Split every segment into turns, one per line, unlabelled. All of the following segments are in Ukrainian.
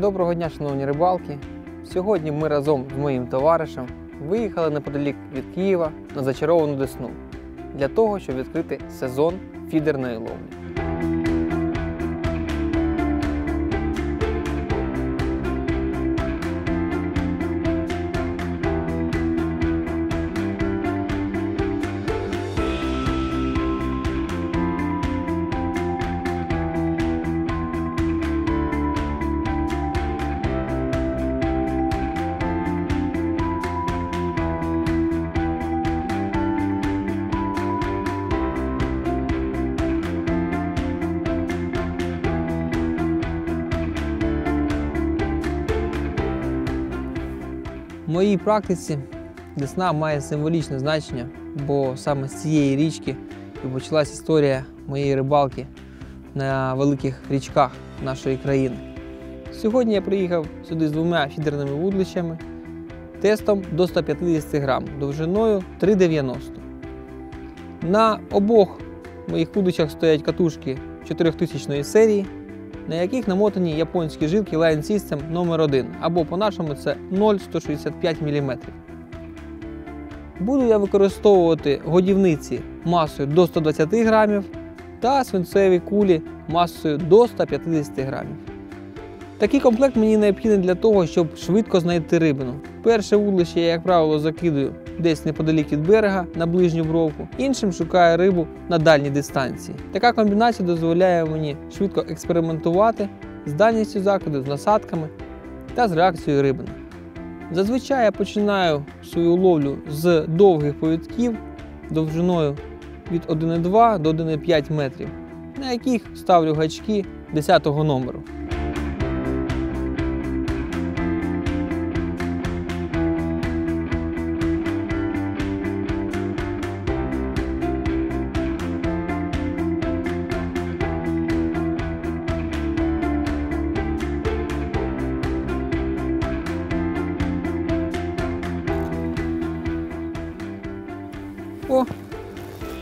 Доброго дня, шановні рибалки! Сьогодні ми разом з моїм товаришем виїхали неподалік від Києва на зачаровану Десну для того, щоб відкрити сезон фідерної ловлі. Моїй практиці Десна має символічне значення, бо саме з цієї річки і почалась історія моєї рибалки на великих річках нашої країни. Сьогодні я приїхав сюди з двома фідерними вудлищами тестом до 150 грам, довжиною 3,90. На обох моїх вудлищах стоять катушки 4000 серії, на яких намотані японські жилки Line System номер 1 або по-нашому це 0,165 мм. Буду я використовувати годівниці масою до 120 грамів та свинцеві кулі масою до 150 грамів. Такий комплект мені необхідний для того, щоб швидко знайти рибину. Перше вудлище я, як правило, закидую десь неподалік від берега на ближню бровку, іншим шукаю рибу на дальній дистанції. Така комбінація дозволяє мені швидко експериментувати з дальністю закиду, з насадками та з реакцією рибини. Зазвичай я починаю свою ловлю з довгих повідків довжиною від 1,2 до 1,5 метрів, на яких ставлю гачки 10 номеру.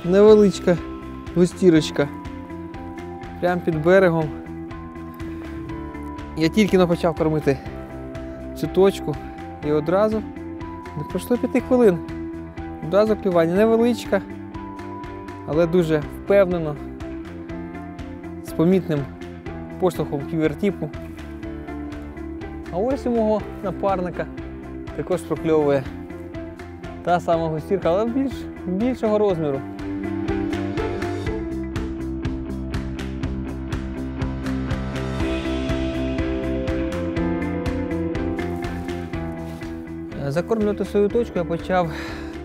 Невеличка густірочка. Прямо під берегом. Я тільки но почав кормити цю точку і одразу не пройшло п'яти хвилин. Одразу клювання невеличка, але дуже впевнено, з помітним поштовхом ківертіпу. А ось у мого напарника також прокльовує та сама густірка, але більш, більшого розміру. Закормлювати свою точку я почав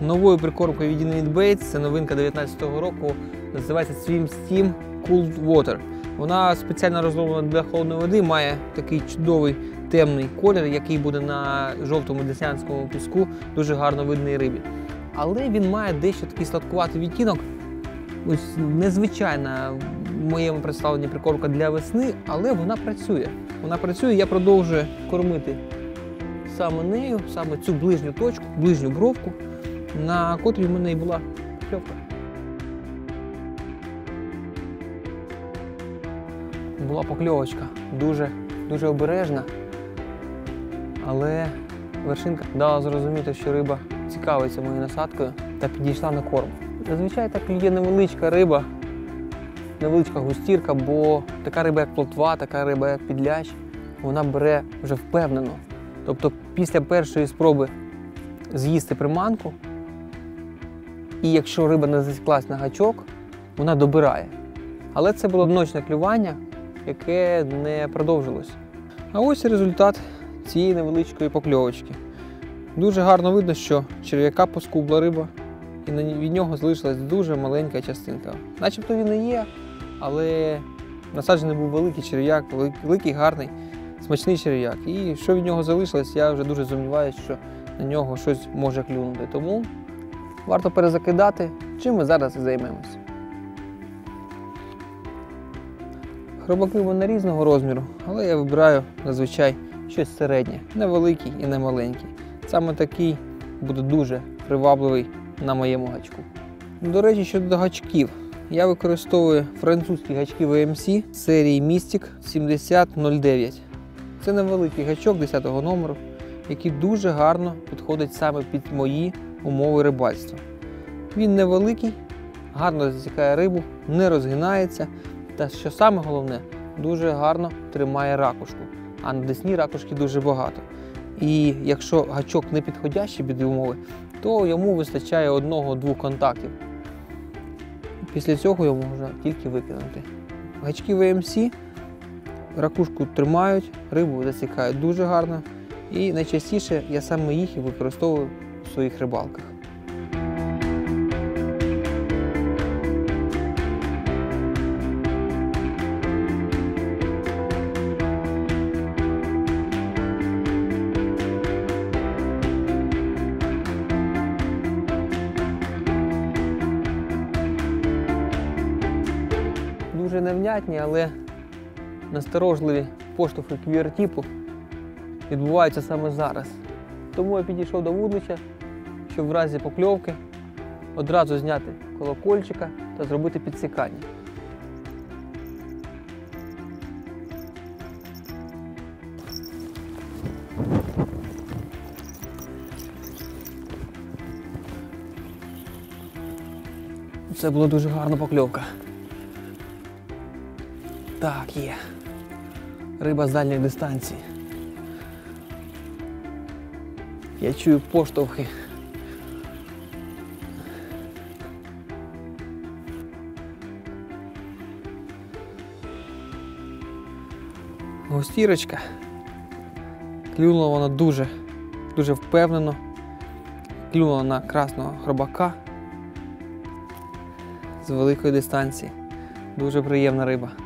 новою прикормкою від Inuit Baits. Це новинка 2019 року. Називається Swim Steam Cold Water. Вона спеціально розроблена для холодної води, має такий чудовий темний колір, який буде на жовтому десянському піску дуже гарно видний рибі. Але він має дещо такий сладкуватий відтінок. Ось незвичайна в моєму представленні прикормка для весни, але вона працює. Вона працює, я продовжую кормити саме нею, саме цю ближню точку, ближню бровку, на котрій в мене і була кльовка. Була покльовочка, дуже, дуже обережна, але вершинка дала зрозуміти, що риба цікавиться моєю насадкою та підійшла на корм. Зазвичай так є невеличка риба, невеличка густірка, бо така риба, як плотва, така риба, як підлящ, вона бере вже впевнено. Тобто після першої спроби з'їсти приманку, і якщо риба не засіклась на гачок, вона добирає. Але це було одночне клювання, яке не продовжилось. А ось результат цієї невеличкої покльовочки. Дуже гарно видно, що черв'яка поскубла риба, і від нього залишилась дуже маленька частинка. Начебто він і є, але насаджений був великий черв'як, великий, гарний, смачний черв'як. І що від нього залишилось, я вже дуже сумніваюся, що на нього щось може клюнути. Тому варто перезакидати, чим ми зараз і займемося. Хробаки вони різного розміру, але я вибираю зазвичай щось середнє, невеликий і не маленький. Саме такий буде дуже привабливий на моєму гачку. До речі, щодо гачків, я використовую французькі гачки VMC серії Mystic 7009. Це невеликий гачок 10-го номеру, який дуже гарно підходить саме під мої умови рибальства. Він невеликий, гарно засікає рибу, не розгинається. Та що саме головне, дуже гарно тримає ракушку. А на десні ракушки дуже багато. І якщо гачок не підходящий під умови, то йому вистачає одного-двох контактів. Після цього його можна тільки викинути. Гачки VMC ракушку тримають, рибу засікають дуже гарно. І найчастіше я саме їх використовую в своїх рибалках. Дуже невнятні, але насторожливі поштовхи квір-типу відбуваються саме зараз. Тому я підійшов до вудлича, щоб в разі покльовки одразу зняти колокольчика та зробити підсікання. Це була дуже гарна покльовка. Так, є. Риба з дальньої дистанції. Я чую поштовхи. Гостірочка. Клюнула вона дуже, дуже впевнено. Клюнула на красного хробака з великої дистанції. Дуже приємна риба.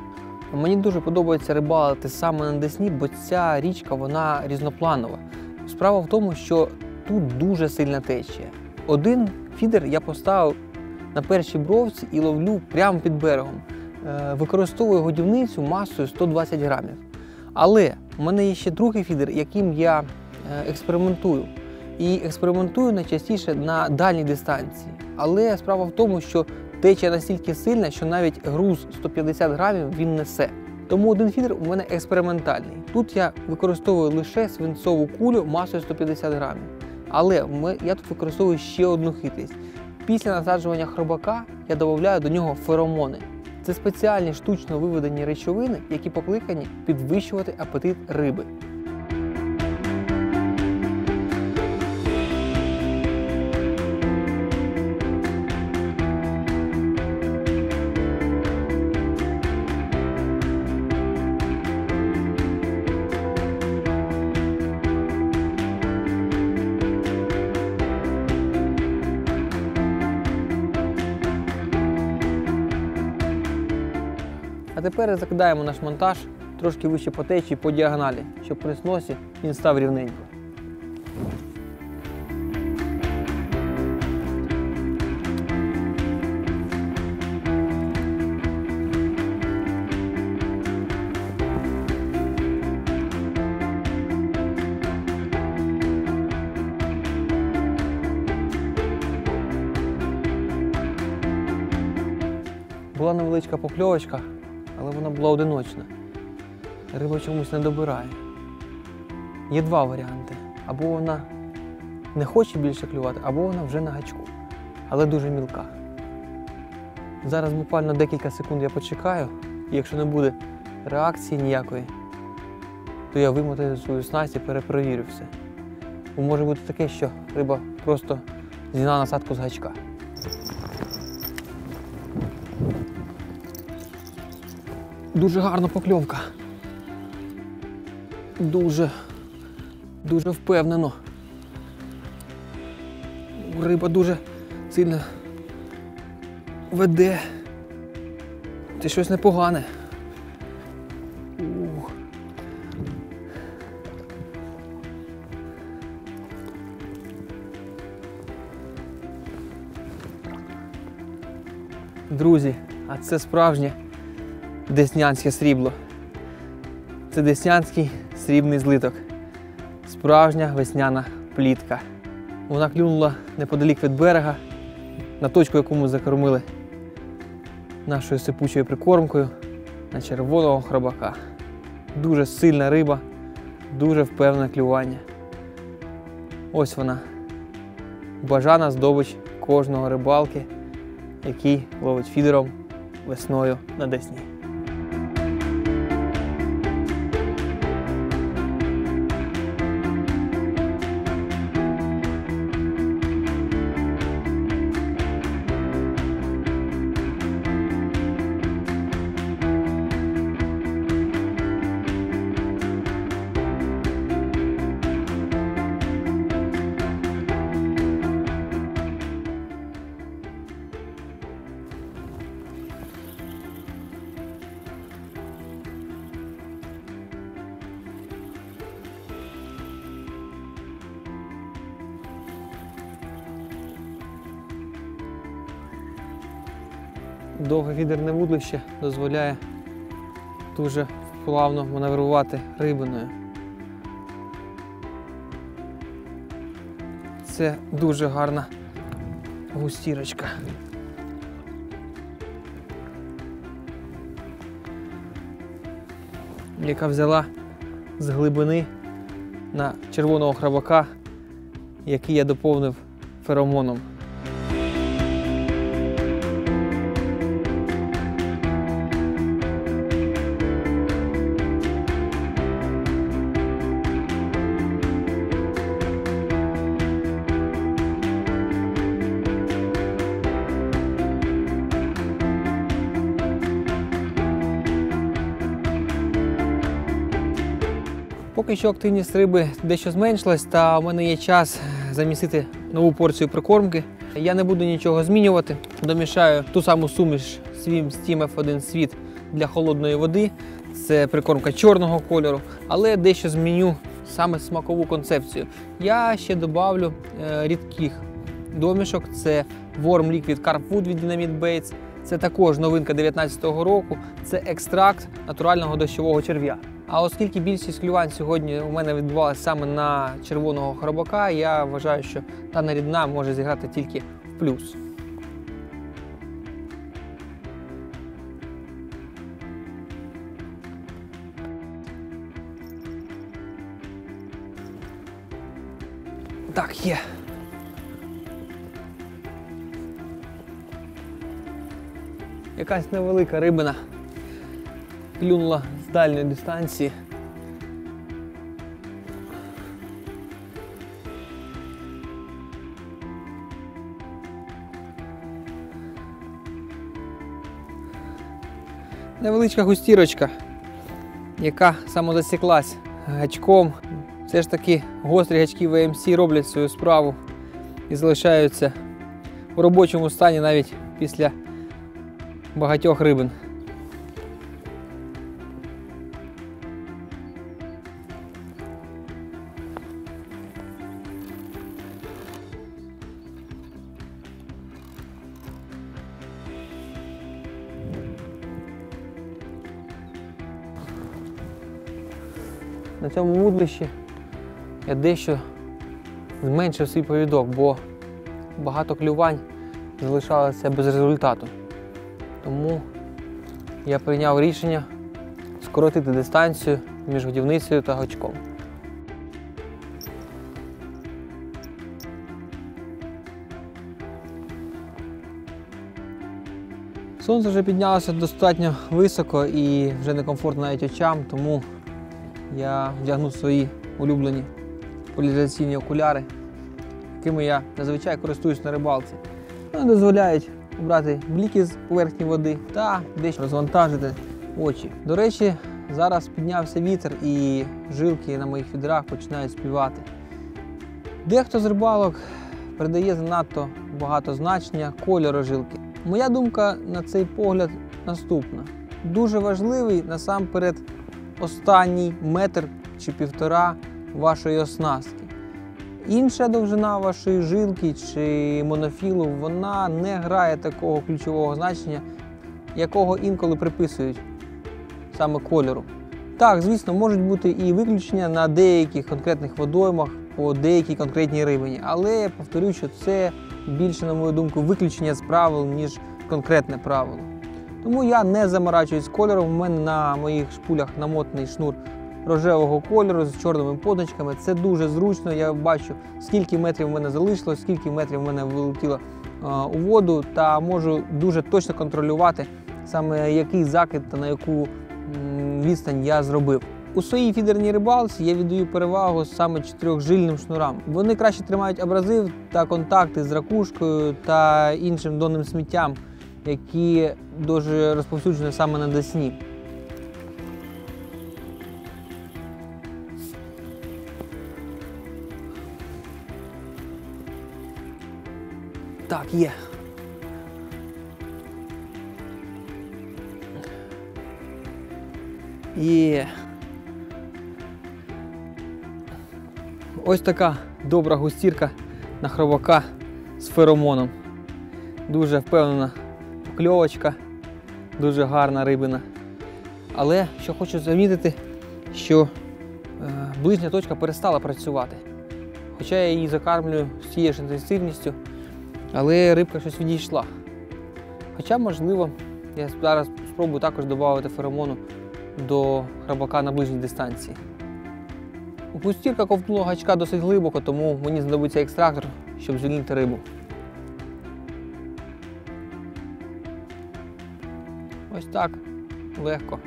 Мені дуже подобається рибалити саме на Десні, бо ця річка вона різнопланова. Справа в тому, що тут дуже сильна течія. Один фідер я поставив на першій бровці і ловлю прямо під берегом. Е, Використовую годівницю масою 120 грамів. Але в мене є ще другий фідер, яким я е, експериментую. І експериментую найчастіше на дальній дистанції. Але справа в тому, що течія настільки сильна, що навіть груз 150 грамів він несе. Тому один фідер у мене експериментальний. Тут я використовую лише свинцову кулю масою 150 грамів. Але я тут використовую ще одну хитрість. Після насаджування хробака я додаю до нього феромони. Це спеціальні штучно виведені речовини, які покликані підвищувати апетит риби. А тепер закидаємо наш монтаж трошки вище по течії по діагоналі, щоб при сносі він став рівненько. Була невеличка покльовочка, але вона була одиночна. Риба чомусь не добирає. Є два варіанти. Або вона не хоче більше клювати, або вона вже на гачку, але дуже мілка. Зараз буквально декілька секунд я почекаю, і якщо не буде реакції ніякої, то я вимотаю свою снасть і перепровірю все. Бо може бути таке, що риба просто зняла насадку з гачка. Дуже гарна покльовка. Дуже, дуже впевнено. Риба дуже сильно веде. Це щось непогане. Друзі, а це справжнє деснянське срібло. Це деснянський срібний злиток. Справжня весняна плітка. Вона клюнула неподалік від берега, на точку, яку ми закормили нашою сипучою прикормкою на червоного хробака. Дуже сильна риба, дуже впевнене клювання. Ось вона. Бажана здобич кожного рибалки, який ловить фідером весною на Десні. Довге фідерне вудлище дозволяє дуже плавно маневрувати рибиною. Це дуже гарна густірочка. Яка взяла з глибини на червоного храбака, який я доповнив феромоном. Що активність риби дещо зменшилась, та у мене є час замісити нову порцію прикормки. Я не буду нічого змінювати. Домішаю ту саму суміш Swim Steam F1 світ для холодної води. Це прикормка чорного кольору, але дещо зміню саме смакову концепцію. Я ще додавлю е, рідких домішок. Це Worm Liquid Carp Food від Dynamite Baits. Це також новинка 2019 року. Це екстракт натурального дощового черв'я. А оскільки більшість клювань сьогодні у мене відбувалася саме на червоного хробака, я вважаю, що дана рідна може зіграти тільки в плюс. Так, є. Якась невелика рибина клюнула з дальньої дистанції. Невеличка густірочка, яка самозасіклась гачком. Все ж таки гострі гачки ВМС роблять свою справу і залишаються у робочому стані навіть після багатьох рибин. На цьому вудлищі я дещо зменшив свій повідок, бо багато клювань залишалося без результату. Тому я прийняв рішення скоротити дистанцію між годівницею та гачком. Сонце вже піднялося достатньо високо і вже некомфортно навіть очам, тому я вдягнув свої улюблені поляризаційні окуляри, якими я зазвичай користуюсь на рибалці. Вони дозволяють обрати бліки з поверхні води та дещо розвантажити очі. До речі, зараз піднявся вітер і жилки на моїх відрах починають співати. Дехто з рибалок придає занадто багато значення кольору жилки. Моя думка на цей погляд наступна. Дуже важливий насамперед останній метр чи півтора вашої оснастки. Інша довжина вашої жилки чи монофілу вона не грає такого ключового значення, якого інколи приписують саме кольору. Так, звісно, можуть бути і виключення на деяких конкретних водоймах по деякій конкретній рибині, але я повторюю, що це більше, на мою думку, виключення з правил, ніж конкретне правило. Тому я не заморачуюсь кольором. У мене на моїх шпулях намотаний шнур рожевого кольору з чорними позначками. Це дуже зручно. Я бачу, скільки метрів в мене залишилось, скільки метрів в мене вилетіло а, у воду, та можу дуже точно контролювати саме який закид та на яку відстань я зробив. У своїй фідерній рибалці я віддаю перевагу саме чотирьохжильним шнурам. Вони краще тримають абразив та контакти з ракушкою та іншим донним сміттям, які дуже розповсюджені саме на десні. Так, є. Є. Ось така добра густірка на хробака з феромоном. Дуже впевнена покльовочка, дуже гарна рибина. Але що хочу замітити, що е, ближня точка перестала працювати. Хоча я її закармлюю з тією ж інтенсивністю, але рибка щось відійшла. Хоча, можливо, я зараз спробую також додати феромону до храбака на ближній дистанції. Пустірка ковтнула гачка досить глибоко, тому мені знадобиться екстрактор, щоб звільнити рибу. Ось так легко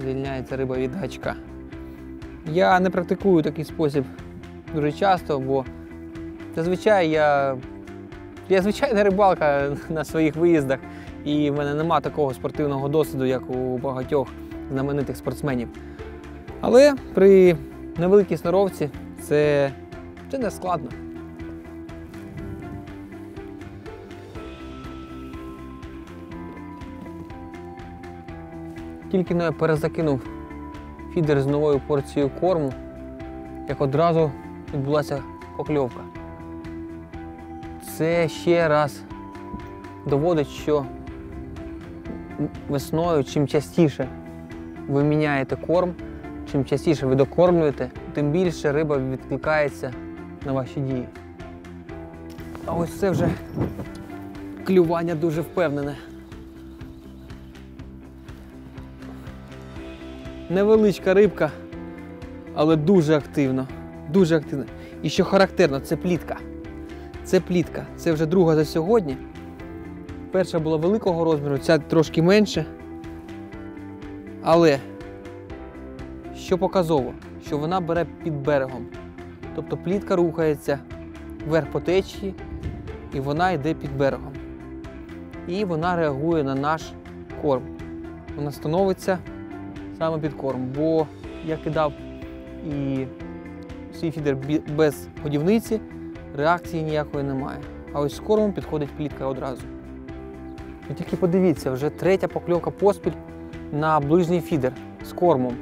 звільняється риба від гачка. Я не практикую такий спосіб дуже часто, бо зазвичай я, я звичайна рибалка на своїх виїздах, і в мене нема такого спортивного досвіду, як у багатьох знаменитих спортсменів. Але при невеликій сноровці це, це не складно. Тільки я перезакинув фідер з новою порцією корму, як одразу відбулася покльовка. Це ще раз доводить, що весною чим частіше ви міняєте корм, чим частіше ви докормлюєте, тим більше риба відкликається на ваші дії. А ось це вже клювання дуже впевнене. Невеличка рибка, але дуже активно. Дуже активно. І що характерно, це плітка. Це плітка. Це вже друга за сьогодні. Перша була великого розміру, ця трошки менше. Але що показово, що вона бере під берегом. Тобто плітка рухається вверх по течії, і вона йде під берегом. І вона реагує на наш корм. Вона становиться саме під корм, бо я кидав і свій фідер без годівниці, реакції ніякої немає. А ось з кормом підходить плітка одразу. Ви тільки подивіться, вже третя покльовка поспіль на ближній фідер з кормом.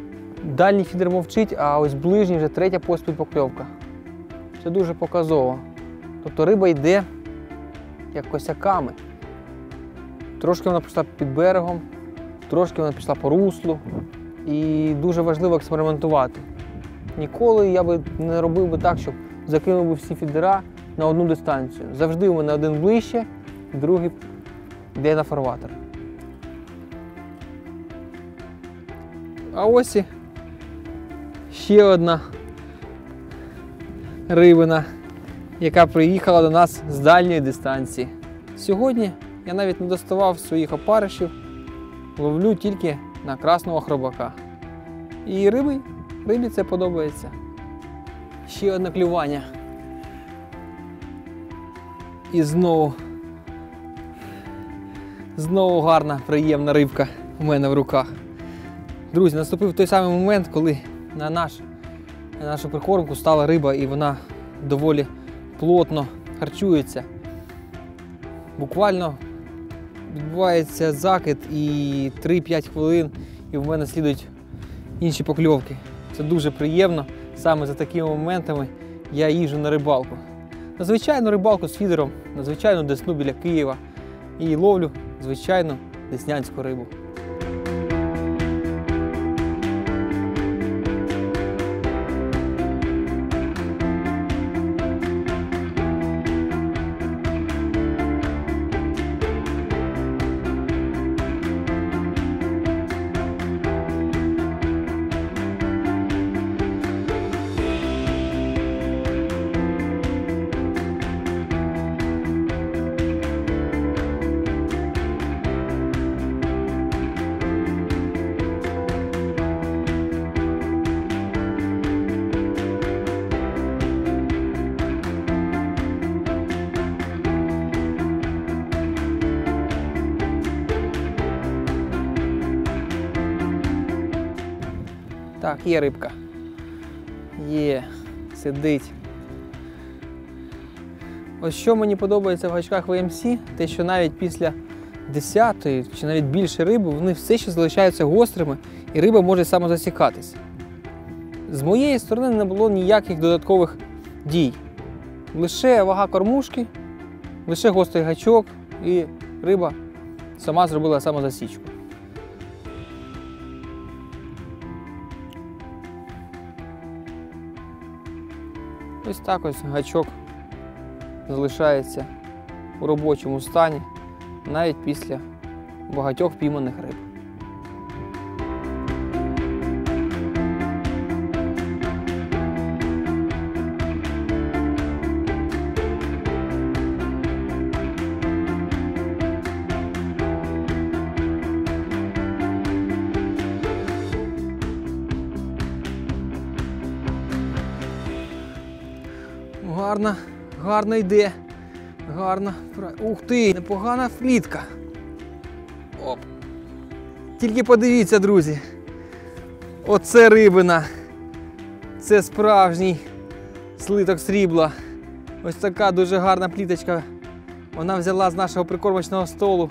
Дальній фідер мовчить, а ось ближній вже третя поспіль покльовка. Це дуже показово. Тобто риба йде як косяками. Трошки вона пішла під берегом, трошки вона пішла по руслу. І дуже важливо експериментувати. Ніколи я би не робив би так, щоб закинув би всі фідера на одну дистанцію. Завжди у мене один ближче, другий йде на фарватер. А ось і ще одна рибина, яка приїхала до нас з дальньої дистанції. Сьогодні я навіть не доставав своїх опаришів, ловлю тільки на красного хробака. І риби, рибі це подобається. Ще одне клювання. І знову, знову гарна, приємна рибка у мене в руках. Друзі, наступив той самий момент, коли на, наш, на нашу прикормку стала риба і вона доволі плотно харчується. Буквально відбувається закид і 3-5 хвилин, і в мене слідують інші покльовки. Це дуже приємно. Саме за такими моментами я їжджу на рибалку. На звичайну рибалку з фідером, на звичайну десну біля Києва і ловлю звичайну деснянську рибу. Так, є рибка. Є, сидить. Ось що мені подобається в гачках VMC, те, що навіть після 10 чи навіть більше риби, вони все ще залишаються гострими і риба може самозасікатися. З моєї сторони не було ніяких додаткових дій. Лише вага кормушки, лише гострий гачок і риба сама зробила самозасічку. Ось так ось гачок залишається у робочому стані навіть після багатьох пійманих риб. Гарно йде. Гарно. Ух ти, непогана флітка. Оп. Тільки подивіться, друзі. Оце рибина. Це справжній слиток срібла. Ось така дуже гарна пліточка. Вона взяла з нашого прикормочного столу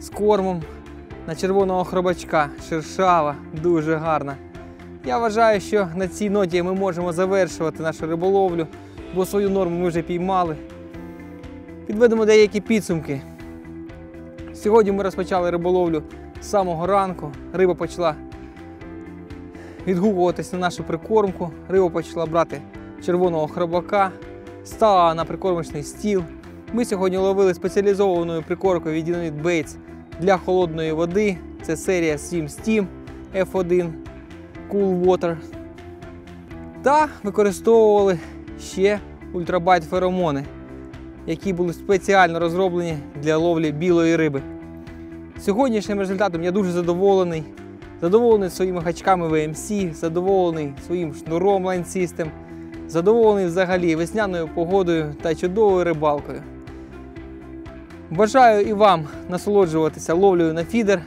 з кормом на червоного хробачка. Шершава, дуже гарна. Я вважаю, що на цій ноті ми можемо завершувати нашу риболовлю, бо свою норму ми вже піймали. Підведемо деякі підсумки. Сьогодні ми розпочали риболовлю з самого ранку. Риба почала відгукуватись на нашу прикормку. Риба почала брати червоного хробака, стала на прикормочний стіл. Ми сьогодні ловили спеціалізованою прикормкою від Dynamite Baits для холодної води. Це серія Swim Steam F1 Cool Water. Та використовували ще ультрабайт феромони, які були спеціально розроблені для ловлі білої риби. Сьогоднішнім результатом я дуже задоволений. Задоволений своїми гачками VMC, задоволений своїм шнуром Line System, задоволений взагалі весняною погодою та чудовою рибалкою. Бажаю і вам насолоджуватися ловлею на фідер.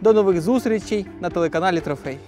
До нових зустрічей на телеканалі Трофей.